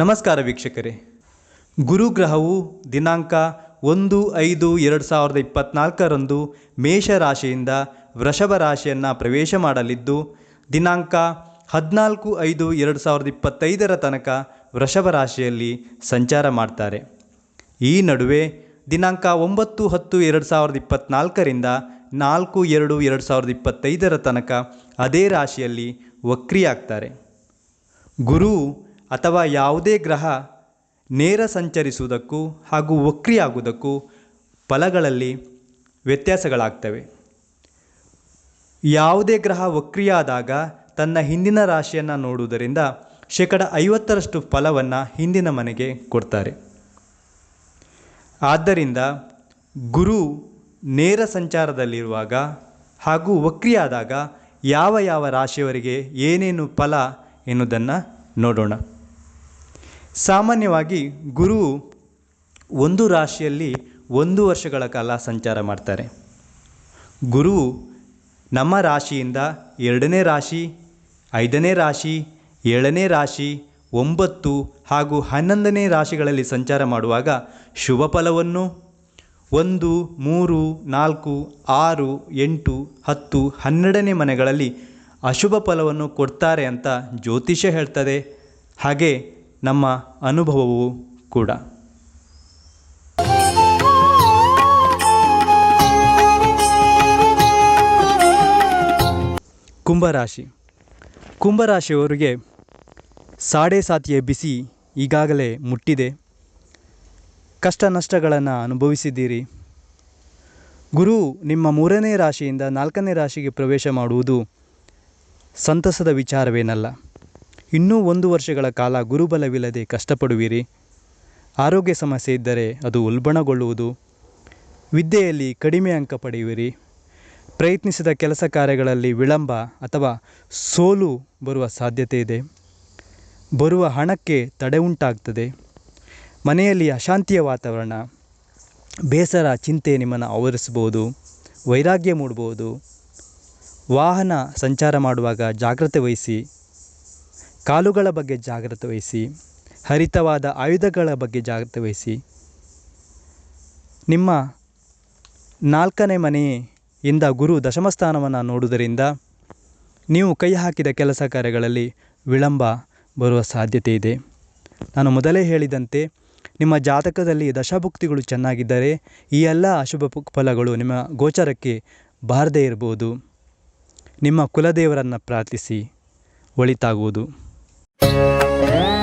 ನಮಸ್ಕಾರ ವೀಕ್ಷಕರೇ. ಗುರುಗ್ರಹವು ದಿನಾಂಕ ಒಂದು ಐದು ಎರಡು ಸಾವಿರದ ಇಪ್ಪತ್ತ್ನಾಲ್ಕರಂದು ಮೇಷರಾಶಿಯಿಂದ ವೃಷಭ ರಾಶಿಯನ್ನು ಪ್ರವೇಶ ಮಾಡಲಿದ್ದು, ದಿನಾಂಕ ಹದಿನಾಲ್ಕು ಐದು ಎರಡು ಸಾವಿರದ ಇಪ್ಪತ್ತೈದರ ತನಕ ವೃಷಭ ರಾಶಿಯಲ್ಲಿ ಸಂಚಾರ ಮಾಡ್ತಾರೆ. ಈ ನಡುವೆ ದಿನಾಂಕ ಒಂಬತ್ತು ಹತ್ತು ಎರಡು ಸಾವಿರದ ಇಪ್ಪತ್ತ್ನಾಲ್ಕರಿಂದ ನಾಲ್ಕು ಎರಡು ಎರಡು ಸಾವಿರದ ಇಪ್ಪತ್ತೈದರ ತನಕ ಅದೇ ರಾಶಿಯಲ್ಲಿ ವಕ್ರಿಯಾಗ್ತಾರೆ. ಗುರು ಅಥವಾ ಯಾವುದೇ ಗ್ರಹ ನೇರ ಸಂಚರಿಸುವುದಕ್ಕೂ ಹಾಗೂ ವಕ್ರಿಯಾಗುವುದಕ್ಕೂ ಫಲಗಳಲ್ಲಿ ವ್ಯತ್ಯಾಸಗಳಾಗ್ತವೆ. ಯಾವುದೇ ಗ್ರಹ ವಕ್ರಿಯಾದಾಗ ತನ್ನ ಹಿಂದಿನ ರಾಶಿಯನ್ನು ನೋಡುವುದರಿಂದ ಶೇಕಡ ಐವತ್ತರಷ್ಟು ಫಲವನ್ನು ಹಿಂದಿನ ಮನೆಗೆ ಕೊಡ್ತಾರೆ. ಆದ್ದರಿಂದ ಗುರು ನೇರ ಸಂಚಾರದಲ್ಲಿರುವಾಗ ಹಾಗೂ ವಕ್ರಿಯಾದಾಗ ಯಾವ ಯಾವ ರಾಶಿಯವರಿಗೆ ಏನೇನು ಫಲ ಎನ್ನುವುದನ್ನು ನೋಡೋಣ. ಸಾಮಾನ್ಯವಾಗಿ ಗುರು ಒಂದು ರಾಶಿಯಲ್ಲಿ ಒಂದು ವರ್ಷಗಳ ಕಾಲ ಸಂಚಾರ ಮಾಡ್ತಾರೆ. ಗುರು ನಮ್ಮ ರಾಶಿಯಿಂದ ಎರಡನೇ ರಾಶಿ, ಐದನೇ ರಾಶಿ, ಏಳನೇ ರಾಶಿ, ಒಂಬತ್ತು ಹಾಗೂ ಹನ್ನೊಂದನೇ ರಾಶಿಗಳಲ್ಲಿ ಸಂಚಾರ ಮಾಡುವಾಗ ಶುಭ ಫಲವನ್ನು ಒಂದು, ಮೂರು, ನಾಲ್ಕು, ಆರು, ಎಂಟು, ಹತ್ತು, ಹನ್ನೆರಡನೇ ಮನೆಗಳಲ್ಲಿ ಅಶುಭ ಫಲವನ್ನು ಕೊಡ್ತಾರೆ ಅಂತ ಜ್ಯೋತಿಷ್ಯ ಹೇಳ್ತದೆ. ಹಾಗೆ ನಮ್ಮ ಅನುಭವವೂ ಕೂಡ. ಕುಂಭರಾಶಿ. ಕುಂಭರಾಶಿಯವರಿಗೆ ಸಾಡೆ ಸಾತಿಯ ಬಿಸಿ ಈಗಾಗಲೇ ಮುಟ್ಟಿದೆ. ಕಷ್ಟ ನಷ್ಟಗಳನ್ನು ಅನುಭವಿಸಿದ್ದೀರಿ. ಗುರು, ನಿಮ್ಮ ಮೂರನೇ ರಾಶಿಯಿಂದ ನಾಲ್ಕನೇ ರಾಶಿಗೆ ಪ್ರವೇಶ ಮಾಡುವುದು ಸಂತಸದ ವಿಚಾರವೇನಲ್ಲ. ಇನ್ನೂ ಒಂದು ವರ್ಷಗಳ ಕಾಲ ಗುರುಬಲವಿಲ್ಲದೆ ಕಷ್ಟಪಡುವಿರಿ. ಆರೋಗ್ಯ ಸಮಸ್ಯೆ ಇದ್ದರೆ ಅದು ಉಲ್ಬಣಗೊಳ್ಳುವುದು. ವಿದ್ಯೆಯಲ್ಲಿ ಕಡಿಮೆ ಅಂಕ ಪಡೆಯುವಿರಿ. ಪ್ರಯತ್ನಿಸಿದ ಕೆಲಸ ಕಾರ್ಯಗಳಲ್ಲಿ ವಿಳಂಬ ಅಥವಾ ಸೋಲು ಬರುವ ಸಾಧ್ಯತೆ ಇದೆ. ಬರುವ ಹಣಕ್ಕೆ ತಡೆ ಉಂಟಾಗ್ತದೆ. ಮನೆಯಲ್ಲಿ ಅಶಾಂತಿಯ ವಾತಾವರಣ. ಬೇಸರ, ಚಿಂತೆ ನಿಮ್ಮನ್ನು ಆವರಿಸ್ಬೋದು ವೈರಾಗ್ಯ ಮೂಡ್ಬೋದು. ವಾಹನ ಸಂಚಾರ ಮಾಡುವಾಗ ಜಾಗ್ರತೆ ವಹಿಸಿ. ಕಾಲುಗಳ ಬಗ್ಗೆ ಜಾಗ್ರತೆ ವಹಿಸಿ, ಹರಿತವಾದ ಆಯುಧಗಳ ಬಗ್ಗೆ ಜಾಗ್ರತೆ ವಹಿಸಿ. ನಿಮ್ಮ ನಾಲ್ಕನೇ ಮನೆಯಿಂದ ಗುರು ದಶಮಸ್ಥಾನವನ್ನು ನೋಡುವುದರಿಂದ ನೀವು ಕೈ ಹಾಕಿದ ಕೆಲಸ ಕಾರ್ಯಗಳಲ್ಲಿ ವಿಳಂಬ ಬರುವ ಸಾಧ್ಯತೆ ಇದೆ. ನಾನು ಮೊದಲೇ ಹೇಳಿದಂತೆ, ನಿಮ್ಮ ಜಾತಕದಲ್ಲಿ ದಶಭುಕ್ತಿಗಳು ಚೆನ್ನಾಗಿದ್ದರೆ ಈ ಎಲ್ಲ ಅಶುಭ ಫಲಗಳು ನಿಮ್ಮ ಗೋಚರಕ್ಕೆ ಬಾರದೇ ಇರ್ಬೋದು ನಿಮ್ಮ ಕುಲದೇವರನ್ನು ಪ್ರಾರ್ಥಿಸಿ, ಒಳಿತಾಗುವುದು. 嗯。